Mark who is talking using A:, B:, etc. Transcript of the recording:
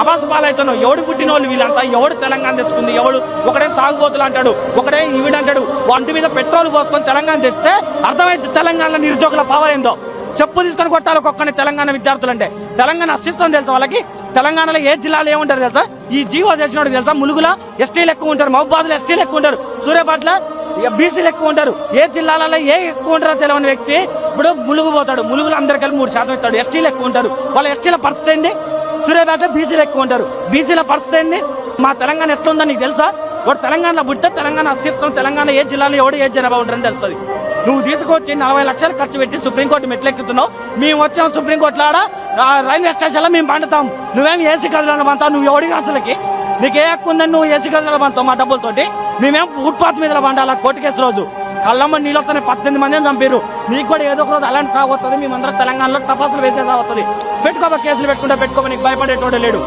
A: అబాస పాలవుతున్నావు ఎవడు పుట్టిన వాళ్ళు వీళ్ళంతా? ఎవడు తెలంగాణ తెచ్చుకుంది? ఎవడు ఒకడే తాగుబోతులు అంటాడు ఒకడే ఈవిడంటాడు వంటి మీద పెట్రోల్ పోసుకొని తెలంగాణ తెస్తే అర్థమైంది తెలంగాణ నిరుద్యోగుల పవర్ ఏందో? చెప్పు తీసుకొని కొట్టాలి ఒక్కొక్కని తెలంగాణ విద్యార్థులు అంటే తెలంగాణ అస్తిత్వం తెలుసా వాళ్ళకి? తెలంగాణలో ఏ జిల్లాలో ఏముంటారు తెలుసా? ఈ జీవో చేసినోడు తెలుసా? ములుగుల ఎస్టీలు ఎక్కువ ఉంటారు మహబాద్లో ఎస్టీలు ఎక్కువ ఉంటారు సూర్యాపేటలో బీసీలు ఎక్కువ ఉంటారు. ఏ జిల్లాలలో ఏ ఎక్కువ ఉంటారో తెలియని వ్యక్తి ఇప్పుడు ములుగు పోతాడు ములుగులు అందరికీ కలిపి మూడు శాతం ఇస్తాడు ఎస్టీలు ఎక్కువ ఉంటారు. వాళ్ళ ఎస్టీల పరిస్థితి ఏంటి సూర్యాపేట బీసీలు ఎక్కువ ఉంటారు. బీసీల పరిస్థితి ఏంది? మా తెలంగాణ ఎట్లుందో నీకు తెలుసా? వాడు తెలంగాణలో పుడితే తెలంగాణ అస్తిత్వం తెలంగాణ ఏ జిల్లాలో ఎవడు ఏ జనాభా ఉంటారని తెలుస్తుంది. నువ్వు తీసుకొచ్చి నలభై లక్షలు ఖర్చు పెట్టి సుప్రీంకోర్టు మెట్లెక్కుతున్నావు. మేము వచ్చాం సుప్రీంకోర్టులో ఆడ రైల్వే స్టేషన్లో మేము పండుతాం. నువ్వేం ఏసీ కదలను పంతావు నువ్వు ఎవడి అసలుకి? నీకు ఏ హక్కు ఉందని నువ్వు ఏసీ కదలను పంతావు మా డబ్బులతోటి? మేమేం ఫుట్పాత్ మీద పండాలా కోర్టు కేసు రోజు? కళ్ళమ్మ నీళ్ళతోనే పద్దెనిమిది మందిని చంపారు నీకు కూడా ఏదో ఒక రోజు అలాంటి సాగుతుంది మేమందరం తెలంగాణలో తపాసులు వేసే సాగుతుంది వస్తుంది పెట్టుకోబా కేసులు పెట్టుకుంటే పెట్టుకోమని నీకు లేడు.